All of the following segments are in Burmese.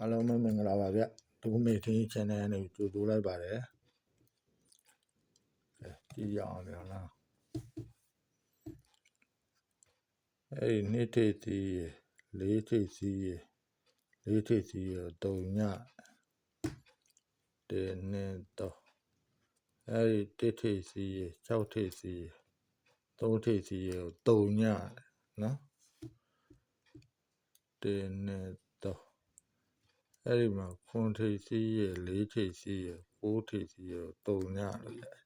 အားလုံးပဲမင်္ဂလာပါဗျဒုမေထင်း channel နဲ့ကြိုတိုးလိုက်ပါတယ်အဲကြည့်ရအောင်လေဟုတ်လားအဲ့ဒီနေ့ထိပ်စီးလေးထိပ်စီးလေးထိပ်စီးရောတုံညတင်းနေတော့အဲ့ဒီတစ်ထိပ်စီး၆ထိပ်စီးသုံးထိပ်စီးရောတုံညနော်တင်းနေတော့ အဲ့ဒီမှာခွန်ထိပ်စီးရဲ့လေးထိပ်စီးရဲ့ကိုးထိပ်စီးရဲ့တုံညလို့ရတယ်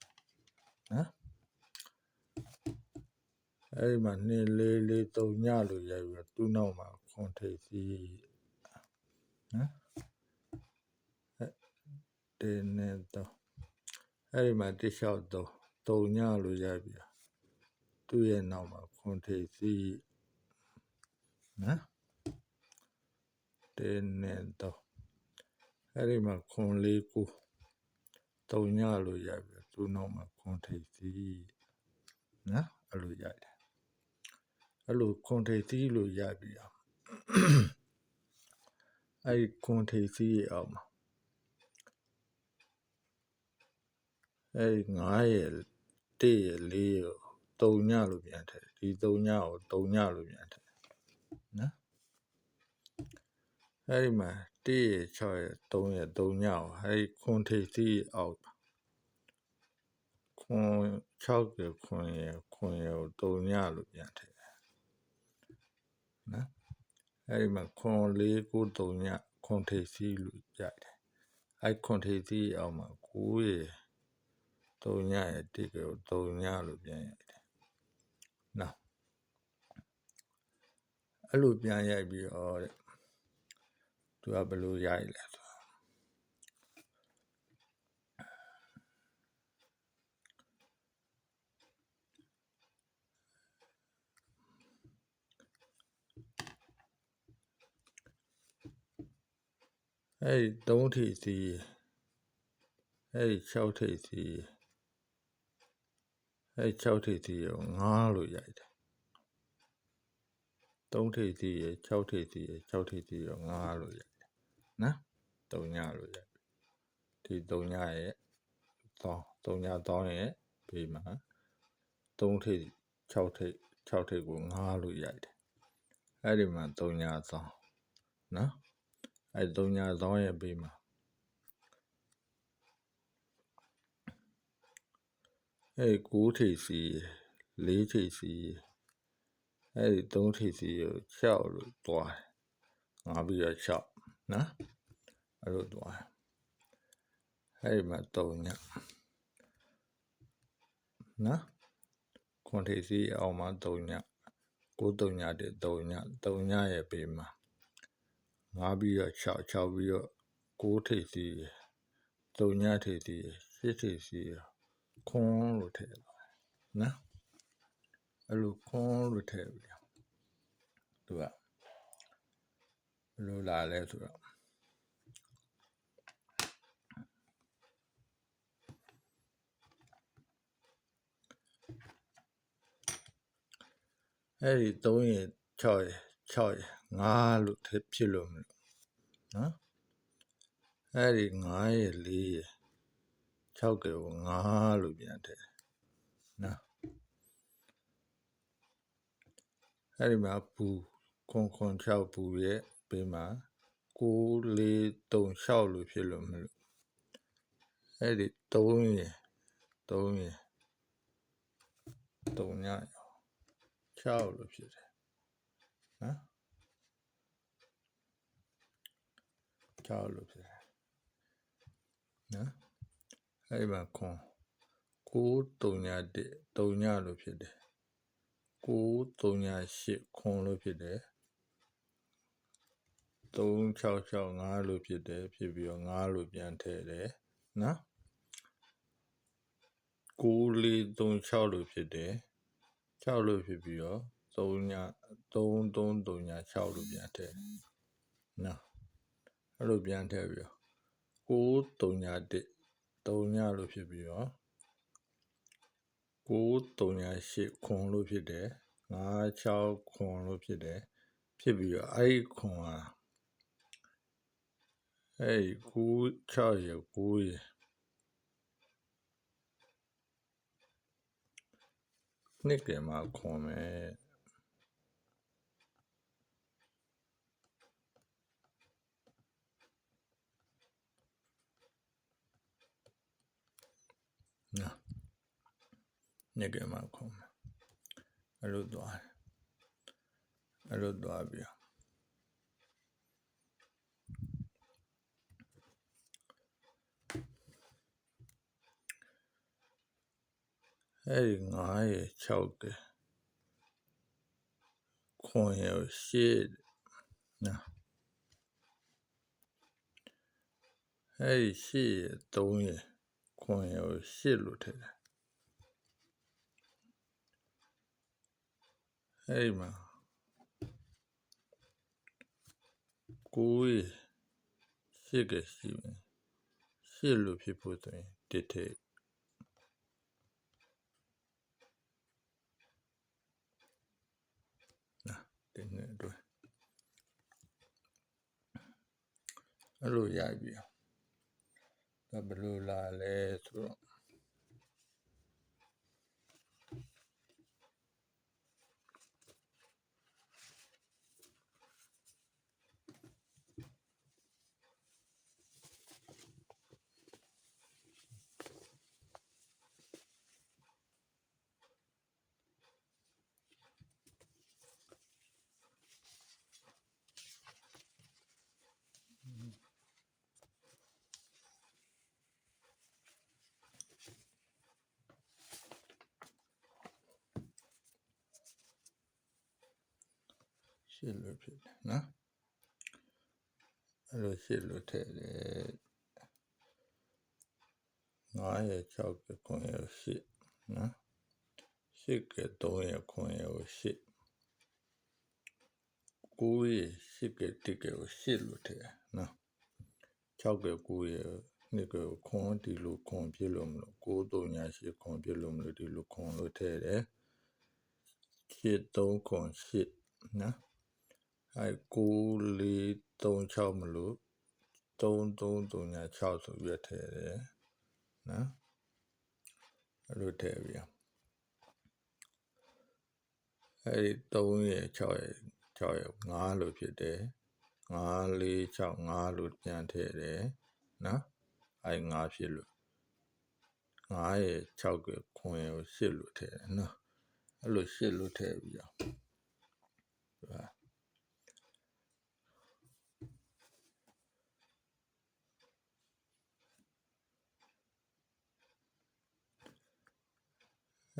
နော်အဲ့ဒီမှာနှစ်လေးလေးတုံညလို့ရပြီးတော့သူ့နောက်မှာခွန်ထိပ်စီးနော်အဲ့ဒီနဲ့တော့အဲ့ဒီမှာတစ်လျှောက်တော့တုံညလို့ရပြီးတော့သူ့ရဲ့နောက်မှာခွန်ထိပ်စီးနော်ဒီနဲ့တော့ အဲ့ဒီမှာခွန်လေးကိုတုံညလို့ရပြီသူ့နောက်မှာခွန်ထိပ်စီးနော်အဲ့လိုရတယ်အဲ့လိုခွန်ထိပ်စီးလို့ရပြီအောင်အဲ့ဒီခွန်ထိပ်စီးရအောင်မှာအဲ့ဒီ9ရဲ့1ရဲ့4ရဲ့တုံညလို့ပြန်ထည့်ဒီတုံညကိုတုံညလို့ပြန်ထည့်နော်အဲ့ဒီမှာ 1ရဲ့6ရဲ့3ရဲ့3ညကိုအဲ့ဒီခွန်ထိပ်စီးအောင်ခွန်6ရဲ့ခွန်ရဲ့ခွန်ရဲ့ကို3ညလို့ပြန်ထည့်နော်အဲ့ဒီမှာခွန်4 9 3ညခွန်ထိပ်စီးလို့ရတယ်အဲ့ခွန်ထိပ်စီးအောင်မှာ9ရဲ့3ညရဲ့1ကို3ညလို့ပြန်ရတယ်နော်အဲ့လိုပြန်ရိုက်ပြီးတော့တဲ့ သူကဘယ်လိုရိုက်လဲဆိုအဲ့ဒီ3ထိပ်စီးအဲ့ဒီ6ထိပ်စီးအဲ့6ထိပ်စီးကို9လို့ရိုက်တယ်3ထိပ်စီးရ6ထိပ်စီးရ6ထိပ်စီးရော9လို့ရိုက်တယ် နော်3ညလို့ရိုက်ဒီ3ညရဲ့သော3ညသောရဲ့ဘေးမှာ3ထိပ်6ထိပ်6ထိပ်ကို9လို့ရိုက်တယ်အဲ့ဒီမှာ3ညသောနော်အဲ့3ညသောရဲ့ဘေးမှာအဲ့9ထိပ်စီ4ထိပ်စီအဲ့ဒီ3ထိပ်စီကို6လို့တွားငါပြီးတော့6 နော်အဲ့လိုတွားအဲ့ဒီမှာ3ညနော်ခွန်ထိပ်စီအောင်မှာ3ည9 3ညတည်း3ည3ညရဲ့ဘေးမှာငါပြီးတော့6 6ပြီးတော့9ထိပ်စီ3ညထိပ်စီ8ထိပ်စီခွန်လို့ထည့်ပါနော်အဲ့လိုခွန်လို့ထည့်ပြီးသူကဘယ် လိုလာလဲဆိုတော့အဲ့ဒီ3ရ6ရ6ရ5လို့ထည့်ဖြစ်လို့မလို့နော်အဲ့ဒီ9ရ4ရ6ကကို5လို့ပြန်ထည့်နော်အဲ့ဒီမှာပူခွန်ခွန်6ပူရဲ့ ဘေးမှာ6 4 3 6လို့ဖြစ်လို့မလို့အဲ့ဒီ3ရ3ရ3ည6လို့ဖြစ်တယ်နော်6လို့ဖြစ်တယ်နော်အဲ့ဒီမှာခွန်9 3ည1 3ညလို့ဖြစ်တယ်9 3ည8ခွန်လို့ဖြစ်တယ် 3665လို့ဖြစ်တယ်ဖြစ်ပြီးတော့5လို့ပြန်ထည့်တယ်နော်9436လို့ဖြစ်တယ်6လို့ဖြစ်ပြီးတော့3ည3336လို့ပြန်ထည့်နော်အဲ့လိုပြန်ထည့်ပြီးတော့93ည1 3ညလို့ဖြစ်ပြီးတော့9308ခွန်လို့ဖြစ်တယ်56ခွန်လို့ဖြစ်တယ်ဖြစ်ပြီးတော့အဲ့ဒီခွန်ဟာ အဲ့ဒီ9 6ရ9ရနှစ်ကမှာခွန်မယ်နော်နှစ်ကမှာခွန်မယ်အဲ့လိုသွားတယ်အဲ့လိုသွားပြီး အဲ့ဒီ9ရ6ကခွန်ရရှေ့နော်အဲ့ဒီရှေ့3ရခွန်ရရှေ့လို့ထည့်တယ်အဲ့ဒီမှာကိုယ်ရှေ့ကရှိမယ်ရှေ့လို့ဖြစ်ဖို့ဆိုရင်တစ်ထည့်နော် တင်းနဲ့အတွက်အဲ့လိုရိုက်ပြီးတော့ဒါဘယ်လိုလာလဲဆိုတော့ ရှေ့လို့ဖြစ်တယ်နော်အဲ့လိုရှေ့လို့ထည့်တယ်9ရ6ကခွန်ရရှေ့နော်ရှေ့က3ရခွန်ရရှေ့9ရရှေ့က1ကရှေ့လို့ထည့်နော်6က9ရနှစ်ကခွန်ဒီလိုခွန်ပြည့်လို့မလို့9 3ညာရှေ့ခွန်ပြည့်လို့မလို့ဒီလိုခွန်လို့ထည့်တယ်ရှေ့3ခွန်ရှေ့နော် အဲ9 4 3 6မလို့3 3 3ညာ6ဆိုပြီးထည့်တယ်နော်အဲ့လိုထည့်ပြီးအဲဒီ3ရဲ့6ရဲ့6ရဲ့5လို့ဖြစ်တယ်5 4 6 5လို့ပြန်ထည့်တယ်နော်အဲ5ဖြစ်လို့9ရဲ့6ကခွန်ရဲ့8လို့ထည့်တယ်နော်အဲ့လို8လို့ထည့်ပြီးတော့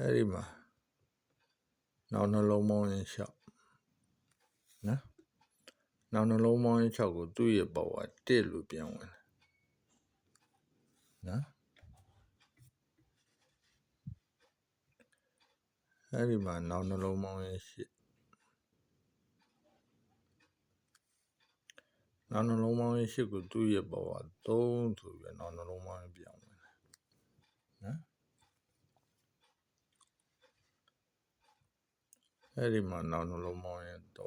အဲ့ဒီမှာနောက်နှလုံးပေါင်းရင်ရှောက်နော်နောက်နှလုံးပေါင်းရင်6ကိုသူ့ရဲ့ဘဝတစ်လို့ပြန်ဝင်တယ်နော်အဲ့ဒီမှာနောက်နှလုံးပေါင်းရင်ရှစ်နောက်နှလုံးပေါင်းရင်ရှစ်ကိုသူ့ရဲ့ဘဝ3ဆိုပြီးနောက်နှလုံးပေါင်းရင်ပြန်ဝင်တယ်နော် အဲ့ဒီမှာနောက်နှလုံးပေါင်းရင်3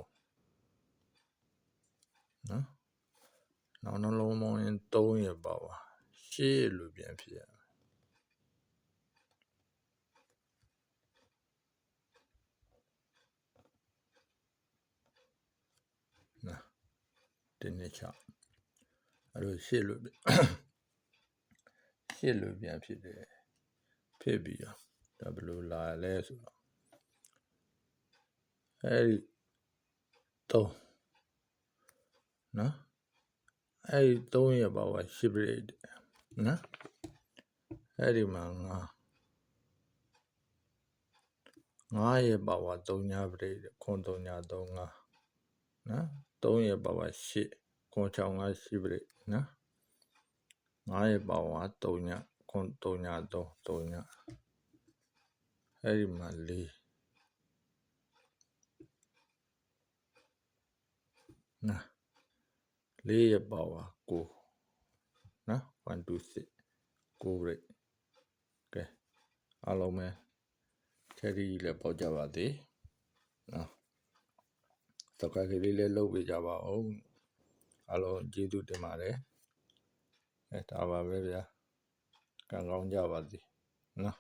နော်နောက်နှလုံးပေါင်းရင်3ရဲ့ပါပါရှေ့လို့ပြန်ဖြစ်ရမယ်နော်တင်းနေချအဲ့လိုရှေ့လို့ရှေ့လို့ပြန်ဖြစ်တယ်ဖြစ်ပြီးတော့ဒါဘယ်လိုလာလဲဆိုတော့ အဲ့ဒီ3နော်အဲ့ဒီ3ရဲ့ပါဝါရှိပရိတ်နော်အဲ့ဒီမှာငါငါရဲ့ပါဝါ3ညာပရိတ်ခွန်3ညာ3ငါနော်3ရဲ့ပါဝါ8ခွန်6ငါရှိပရိတ်နော်ငါရဲ့ပါဝါ3ညာခွန်3ညာ3 3ညာအဲ့ဒီမှာ4 နော်လေးရပါဝါကိုနော်1 2 6ကိုရိတ်ကဲအားလုံးပဲချက်ဒီလည်းပေါက်ကြပါသေးနော်စကကလေးလည်းလုပ်ပေးကြပါဦးအားလုံးကျေးဇူးတင်ပါတယ်အဲဒါပါပဲဗျာကံကောင်းကြပါစေနော်